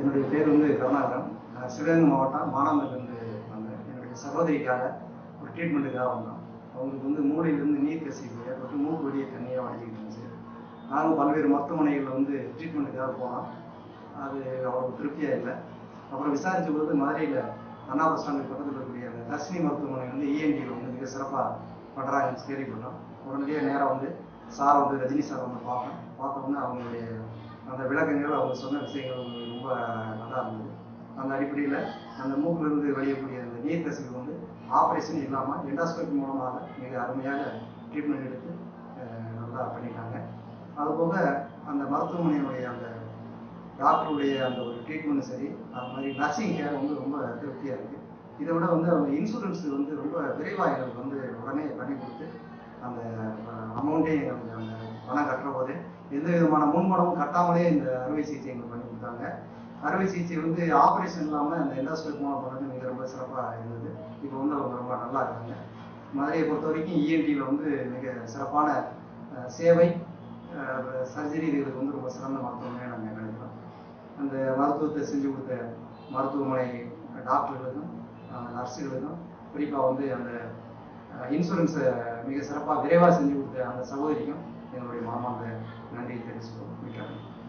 என்னுடைய பேர் வந்து கவனாகரம் சிவகங்கை மாவட்டம் மானாமரிலிருந்து வந்தேன். என்னுடைய சகோதரிக்காக ஒரு ட்ரீட்மெண்ட்டுக்காக வந்தோம். அவங்களுக்கு வந்து மூளையிலிருந்து நீர் கசிவு ஏற்பட்டு மூக்கு வெளியே தண்ணியாக வடிஞ்சிக்கிட்டு இருந்துச்சு. நானும் பல்வேறு மருத்துவமனைகளில் வந்து ட்ரீட்மெண்ட்டுக்காக போனோம். அது அவ்வளோ திருப்தியாக இல்லை. அப்புறம் விசாரித்த பொழுது மதுரையில் அண்ணா பஸ் ஸ்டாண்டுக்கு பக்கத்தில் இருக்கக்கூடிய அந்த தர்ஷினி மருத்துவமனை வந்து இஎன்டியில் வந்து மிக சிறப்பாக பண்ணுறாங்கன்னு கேள்விப்பட்டோம் உடனடியாக நேராக வந்து சார் வந்து ரஜினி சார் வந்து பார்த்தோம் பார்த்த அவங்களுடைய அந்த விளக்கங்கள் அவங்க சொன்ன விஷயங்கள் ரொம்ப நல்லா இருந்தது. அந்த அடிப்படையில் அந்த மூக்கிலிருந்து வெளியக்கூடிய அந்த நீர் கசிவு வந்து ஆப்ரேஷன் இல்லாமல் எண்டாஸ்கோபி மூலமாக மிக அருமையாக ட்ரீட்மெண்ட் எடுத்து நல்லா பண்ணிட்டாங்க. அதுபோக அந்த மருத்துவமனையுடைய அந்த டாக்டருடைய அந்த ஒரு ட்ரீட்மெண்ட்டும் சரி அது மாதிரி நர்சிங் கேர் வந்து ரொம்ப திருப்தியாக இருக்குது இதை விட வந்து அவங்க இன்சூரன்ஸ் வந்து ரொம்ப விரைவாக எங்களுக்கு வந்து உடனே பண்ணி கொடுத்து அந்த அமௌண்ட்டே எங்களுக்கு அந்த பணம் கட்டுற போதே எந்த விதமான முன்பணமும் கட்டாமலே இந்த அறுவை சிகிச்சை எங்களுக்கு பண்ணி கொடுத்தாங்க. அறுவை சிகிச்சை வந்து ஆப்ரேஷன் இல்லாமல் அந்த எண்டோஸ்கோப் மூலம் பண்ணது மிக ரொம்ப சிறப்பாக இருந்தது. இப்போ வந்து அவங்க ரொம்ப நல்லா இருக்காங்க. மதுரையை பொறுத்த வரைக்கும் இஎன்டியில் வந்து மிக சிறப்பான சேவை சர்ஜரி இதுகளுக்கு வந்து ரொம்ப சிறந்த மருத்துவமே நாங்கள் நினைக்கிறோம் அந்த மருத்துவத்தை செஞ்சு கொடுத்த மருத்துவமனை டாக்டர்களுக்கும் அந்த நர்ஸுகளுக்கும் குறிப்பாக வந்து அந்த இன்சூரன்ஸை மிக சிறப்பாக விரைவாக செஞ்சு கொடுத்த அந்த சகோதரிக்கும் எங்களுடைய மனமார்ந்த நன்றியை தெரிவிச்சுக்கோம் மிக்க தேங்க்யூ